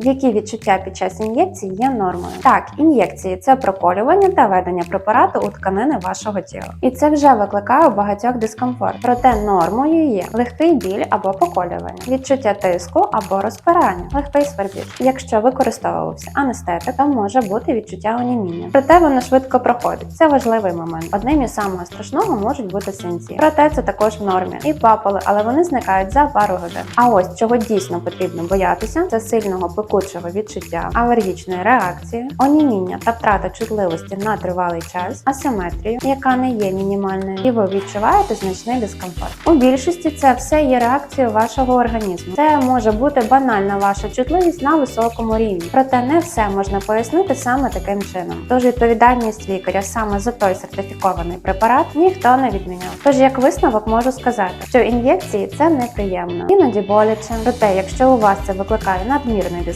Які відчуття під час ін'єкції є нормою? Так, ін'єкції це проколювання та ведення препарату у тканини вашого тіла. І це вже викликає у багатьох дискомфорт. Проте нормою є легкий біль або поколювання, відчуття тиску або розпирання, легкий свербіж. Якщо використовувався анестетик, то може бути відчуття оніміння. Проте воно швидко проходить. Це важливий момент. Одним із самого страшного можуть бути синці. Проте це також в нормі. І папали, але вони зникають за пару годин. А ось чого дійсно потрібно боятися, це сильного пекучого відчуття, алергічної реакції, оніміння та втрата чутливості на тривалий час, асиметрію, яка не є мінімальною, і ви відчуваєте значний дискомфорт. У більшості це все є реакцією вашого організму. Це може бути банальна ваша чутливість на високому рівні, проте не все можна пояснити саме таким чином. Тож відповідальність лікаря саме за той сертифікований препарат ніхто не відміняв. Тож як висновок можу сказати, що ін'єкції це неприємно, іноді боляче. Проте, якщо у вас це викликає надмірний дискомфорт,